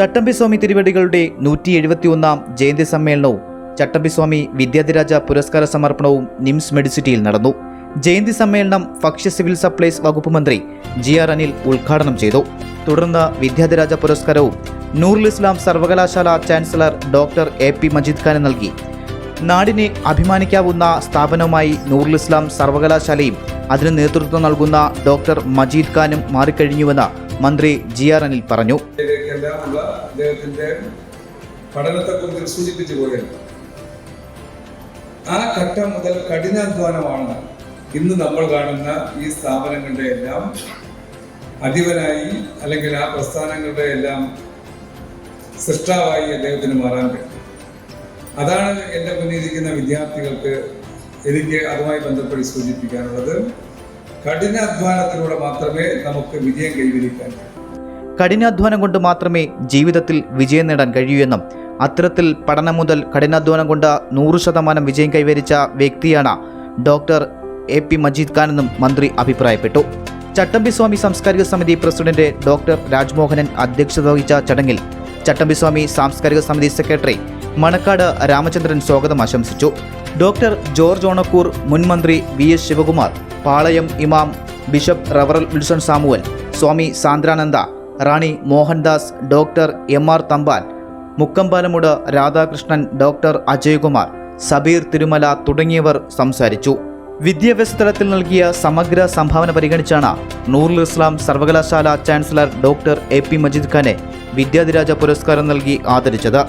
ചട്ടമ്പിസ്വാമി തിരുവടികളുടെ നൂറ്റി എഴുപത്തിയൊന്നാം ജയന്തി സമ്മേളനവും ചട്ടമ്പിസ്വാമി വിദ്യാധിരാജ പുരസ്കാര സമർപ്പണവും നിംസ് മെഡിസിറ്റിയിൽ നടന്നു. ജയന്തി സമ്മേളനം ഭക്ഷ്യ സിവിൽ സപ്ലൈസ് വകുപ്പ് മന്ത്രി ജി ആർ അനിൽ ഉദ്ഘാടനം ചെയ്തു. തുടർന്ന് വിദ്യാധിരാജ പുരസ്കാരവും നൂറുൽ ഇസ്ലാം സർവകലാശാല chancellor doctor A P Majeed Khan നൽകി. നാടിനെ അഭിമാനിക്കാവുന്ന സ്ഥാപനവുമായി നൂറുൽ ഇസ്ലാം സർവകലാശാലയും അതിന് നേതൃത്വം നൽകുന്ന ഡോക്ടർ മജീദ് ഖാനും മാറിക്കഴിഞ്ഞുവെന്ന് മന്ത്രി ജി ആർ അനിൽ പറഞ്ഞു. ഇതിലേക്കെല്ലാം ഉള്ള അദ്ദേഹത്തിന്റെ പഠനത്തെക്കുറിച്ച് സൂചിപ്പിച്ചു പോയത് ആ ഘട്ടം മുതൽ കഠിനാധ്വാനമാണ് ഇന്ന് നമ്മൾ കാണുന്ന ഈ സ്ഥാപനങ്ങളുടെ എല്ലാം അധിപനായി അല്ലെങ്കിൽ ആ പ്രസ്ഥാനങ്ങളുടെ എല്ലാം സൃഷ്ടാവായി അദ്ദേഹത്തിന് മാറാൻ പറ്റും. അതാണ് എന്റെ മുന്നിലിരിക്കുന്ന വിദ്യാർത്ഥികൾക്ക് എനിക്ക് അതുമായി ബന്ധപ്പെട്ട് സൂചിപ്പിക്കാനുള്ളത്. കഠിനാധ്വാനത്തിലൂടെ മാത്രമേ നമുക്ക് വിജയം കൈവരിക്കാൻ കഴിയൂ. കഠിനാധ്വാനം കൊണ്ട് മാത്രമേ ജീവിതത്തിൽ വിജയം നേടാൻ കഴിയൂ എന്നും അത്തരത്തിൽ പഠനം മുതൽ കഠിനാധ്വാനം കൊണ്ട് നൂറ് ശതമാനം വിജയം കൈവരിച്ച വ്യക്തിയാണ് doctor A P Majeed Khan എന്നും മന്ത്രി അഭിപ്രായപ്പെട്ടു. ചട്ടമ്പിസ്വാമി സാംസ്കാരിക സമിതി പ്രസിഡന്റ് ഡോക്ടർ രാജ്മോഹനൻ അധ്യക്ഷത വഹിച്ച ചടങ്ങിൽ ചട്ടമ്പിസ്വാമി സാംസ്കാരിക സമിതി സെക്രട്ടറി മണക്കാട് രാമചന്ദ്രൻ സ്വാഗതം ആശംസിച്ചു. ഡോക്ടർ ജോർജ് ഓണക്കൂർ മുൻ മന്ത്രി വി എസ് ശിവകുമാർ പാളയം ഇമാം bishop റവറൽ Wilson Samuel Swami Sandrananda Rani Mohandas doctor M R Thampan Mukkampalamoodu Radhakrishnan doctor Ajaykumar Sabeer Thirumala തുടങ്ങിയവർ സംസാരിച്ചു. വിദ്യാഭ്യാസ തലത്തിൽ നൽകിയ സമഗ്ര സംഭാവന പരിഗണിച്ചാണ് നൂറുൽ ഇസ്ലാം സർവകലാശാല chancellor doctor A P Majeed ഖാനെ വിദ്യാധിരാജ പുരസ്കാരം നൽകി ആദരിച്ചത്.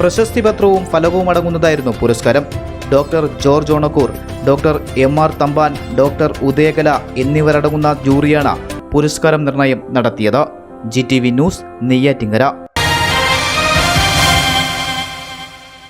പ്രശസ്തി പത്രവും ഫലവും അടങ്ങുന്നതായിരുന്നു പുരസ്കാരം. Doctor George Onakkoor doctor M R Thampan doctor Udayakala എന്നിവരടങ്ങുന്ന ജൂറിയാണ് പുരസ്കാരം നിർണയം നടത്തിയത്. G T V news Neyyattinkara.